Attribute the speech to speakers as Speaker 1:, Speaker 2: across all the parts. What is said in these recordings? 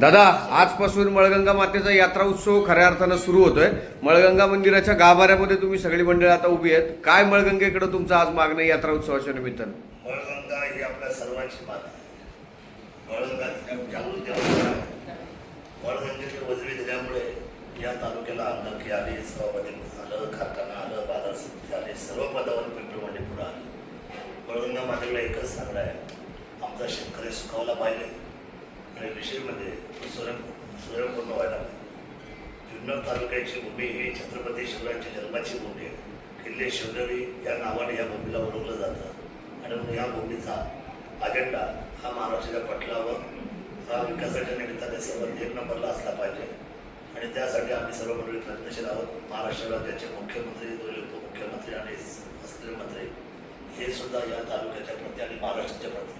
Speaker 1: दादा आजपासून मळगंगा मातेचा यात्रा उत्सव खऱ्या अर्थानं सुरू होतोय. मळगंगा मंदिराच्या गाभाऱ्यामध्ये तुम्ही सगळी मंडळी आता उभी आहेत. काय मळगंगेकडे तुमचं आज मागणं आहे यात्रा उत्सवाच्या निमित्तानं?
Speaker 2: मळगंगा ही आपल्या सर्वांची मान जागृती वजवी दिल्यामुळे या तालुक्याला सभापती आलं कारखाना आलं बाजार समिती सर्व पदावर पुढे मातेला एकच सांगणं आहे. आमचा शेतकरी सुखावला पाहिजे. आणि विषयमध्ये म्हणजे स्वयं व्हायला जुन्नर तालुक्याची भूमी ही छत्रपती शिवरायांची जन्माची भूमी आहे. किल्ले शिवनेरी या नावाने या भूमीला ओळखलं जातं. आणि म्हणून या भूमीचा अजेंडा हा महाराष्ट्राच्या पटलावर हा विकासाच्या निमित्ताने सर्वात एक नंबरला असला पाहिजे. आणि त्यासाठी आम्ही सर्व मंडळी प्रयत्नशील आहोत. महाराष्ट्र राज्याचे मुख्यमंत्री दोन्ही उपमुख्यमंत्री आणि असलेले मंत्री हे सुद्धा या तालुक्याच्या प्रती आणि महाराष्ट्राच्या प्रती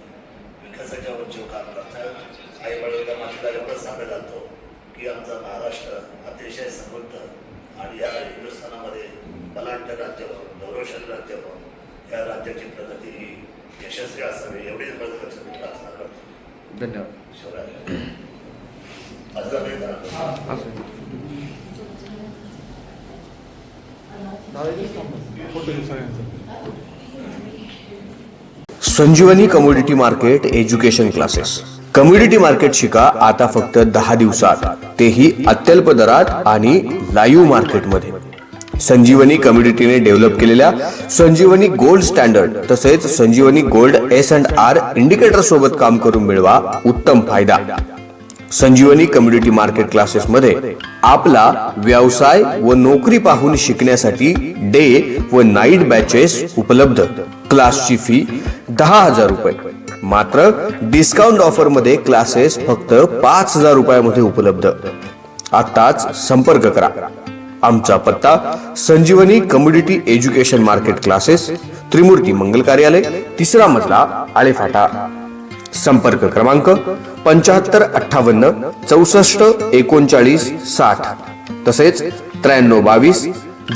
Speaker 2: विकासाच्या वंचित काम करतात एवढंच सांगत जातो की आमचा महाराष्ट्र अतिशय समृद्ध आणि या हिंदुस्थानामध्ये बलाढ्य राज्य म्हणून गौरवशाली राज्य म्हणून या राज्याची प्रगती ही यशस्वी असावी एवढीच बळवंताची मी प्रार्थना करतो.
Speaker 1: धन्यवाद.
Speaker 2: असं
Speaker 1: Sanjivani commodity market education classes. Community market शिका आता फक्त दहा दिवसात. तेही अत्यल्प दरात आणि लाईव्ह मार्केटमध्ये. संजीवनी कम्युनिटीने डेव्हलप केलेल्या संजीवनी गोल्ड स्टँडर्ड तसेच Sanjivani gold S and R indicator सोबत काम करून मिळवा उत्तम फायदा. संजीवनी कम्युनिटी मार्केट क्लासेस मध्ये आपला व्यवसाय व नोकरी पाहून शिकण्यासाठी डे व नाईट बॅचेस उपलब्ध. क्लासची फी दहा हजार रुपये. मात्र डिस्काउंट ऑफरमध्ये क्लासेस फक्त पाच हजार रुपयामध्ये उपलब्ध. आताच संपर्क करा. आमचा पत्ता Sanjivani community education market classes Trimurti मंगल कार्यालय तिसरा मजला आळेफाटा. संपर्क क्रमांक पंच्याहत्तर अठ्ठावन्न चौसष्ट एकोणचाळीस साठ. तसेच त्र्याण्णव बावीस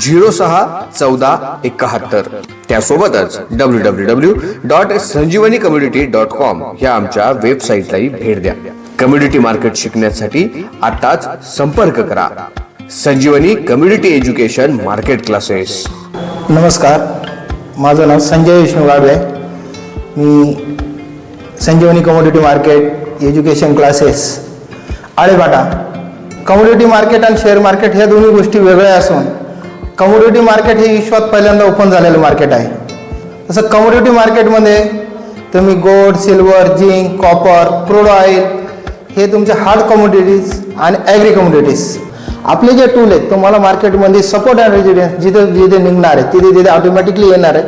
Speaker 1: झिरो सहा चौदा एकाहत्तर. त्यासोबतच W W W dot Sanjivani community dot com ह्या आमच्या वेबसाईटलाही भेट द्या. कम्युनिटी मार्केट शिकण्यासाठी आताच संपर्क करा. Sanjivani community education market classes.
Speaker 3: नमस्कार. माझं नाव संजय विष्णू गाडवे. मी Sanjivani commodity market education classes Alephata commodity market आणि शेअर मार्केट ह्या दोन्ही गोष्टी वेगळ्या असून कमोडिटी मार्केट हे विश्वात पहिल्यांदा ओपन झालेलं मार्केट आहे. तसं कमोडिटी मार्केटमध्ये तुम्ही gold silver zinc copper crude oil हे तुमचे हार्ड कमोडिटीज आणि ॲग्री कमोडिटीज आपले जे टूल आहेत तुम्हाला मार्केटमध्ये सपोर्ट अँड रेजिडेन्स जिथे जिथे निघणार आहे तिथे तिथे ऑटोमॅटिकली येणार आहे.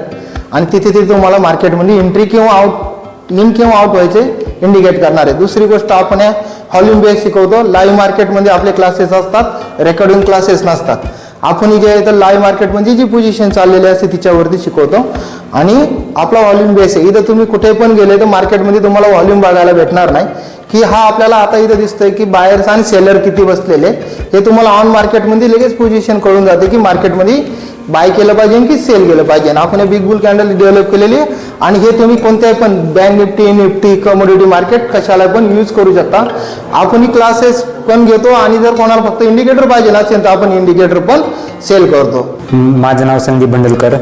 Speaker 3: आणि तिथे तिथे तुम्हाला मार्केटमध्ये एंट्री किंवा आउट इन किंवा आउट व्हायचे इंडिकेट करणार आहे. दुसरी गोष्ट आपण या हॉल्यूम बेस शिकवतो लाईव्ह मार्केटमध्ये आपले क्लासेस असतात रेकॉर्डिंग क्लासेस नसतात. आपण जे आहे तर लाईव्ह मार्केटमध्ये जी पोझिशन चाललेली असते तिच्यावरती शिकवतो. आणि आपला व्हॉल्यूम बेस आहे. इथं तुम्ही कुठे पण गेले तर मार्केटमध्ये तुम्हाला व्हॉल्यूम बघायला भेटणार नाही. की हा आपल्याला आता इथं दिसतंय की बायर्स आणि सेलर किती बसलेले हे तुम्हाला ऑन मार्केटमध्ये लगेच पोझिशन कळून जाते की मार्केटमध्ये बाय केलं पाहिजे की सेल केलं पाहिजे. आणि आपण हे बिग बुल कॅन्डल डेव्हलप केलेली आहे. आणि हे तुम्ही कोणत्याही पण bank Nifty Nifty commodity market कशाला पण यूज करू शकता. आपण ही क्लासेस पण घेतो आणि जर कोणाला फक्त इंडिकेटर पाहिजे असेल तर आपण इंडिकेटर पण सेल करतो.
Speaker 4: माझं नाव संदीप बंडलकर.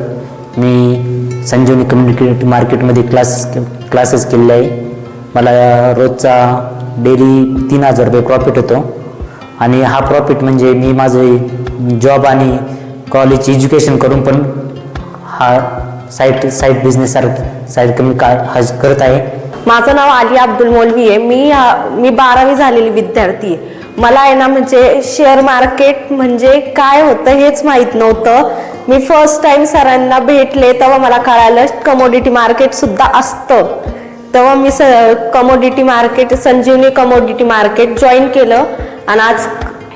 Speaker 4: मी संजीवनी कम्युनिटी मार्केटमध्ये क्लास क्लासेस केलेले आहे. मला रोजचा डेली तीन हजार रुपये प्रॉफिट होतो. आणि हा प्रॉफिट म्हणजे मी माझे जॉब आणि कॉलेज एज्युकेशन करून पण हा साईट साईट बिझनेस साईड कमी का हा करत आहे.
Speaker 5: माझं नाव आलिया अब्दुल मोलवी आहे. मी मी बारावी झालेली विद्यार्थी आहे. मला आहे ना म्हणजे शेअर मार्केट म्हणजे काय होतं हेच माहीत नव्हतं. मी फर्स्ट टाईम सरांना भेटले तेव्हा मला कळालं कमोडिटी मार्केट सुद्धा असतं. तेव्हा मी स commodity market Sanjivani commodity market join केलं. आणि आज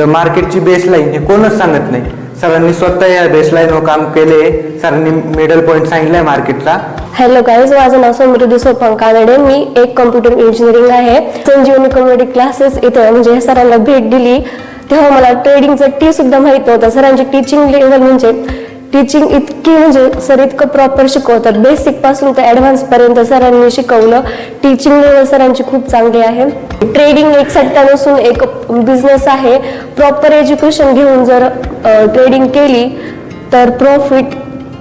Speaker 6: तर मार्केटची बेसलाईन हे कोणच सांगत नाही. सरांनी स्वतः या बेसलाईनवर काम केले. सरांनी मिडल पॉईंट सांगितलाय मार्केटला
Speaker 7: हॅलो गाईज माझं नाव समृद्धी सोपान कानडे मी एक कम्प्युटर इंजिनिअरिंग आहे. संजीवनी कम्युनिटी क्लासेस इथं म्हणजे सरांना भेट दिली. तेव्हा मला ट्रेडिंगचं टी सुद्धा माहीत नव्हतं. सरांची टीचिंग लेवल म्हणजे टीचिंग इतकी म्हणजे सर इतकं प्रॉपर शिकवतात. बेसिकपासून ते ॲडव्हान्स पर्यंत सरांनी शिकवलं. टीचिंग लेवल सरांची खूप चांगली आहे. ट्रेडिंग एक सट्टा नसून एक बिझनेस आहे. प्रॉपर एज्युकेशन घेऊन जर ट्रेडिंग केली तर प्रॉफिट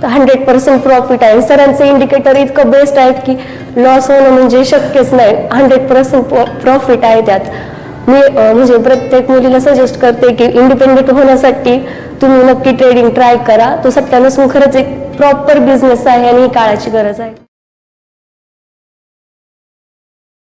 Speaker 7: हंड्रेड पर्सेंट प्रॉफिट आहे. सरांचं इंडिकेटर इतकं बेस्ट आहे की लॉस होणं म्हणजे शक्यच नाही. हंड्रेड पर्सेंट प्रॉफिट आहे त्यात. मी म्हणजे प्रत्येक मुलीला सजेस्ट करते की इंडिपेंडेंट होण्यासाठी तुम्ही नक्की ट्रेडिंग ट्राय करा. तो सट्टा नसून खरंच एक प्रॉपर बिझनेस आहे आणि ही काळाची गरज आहे.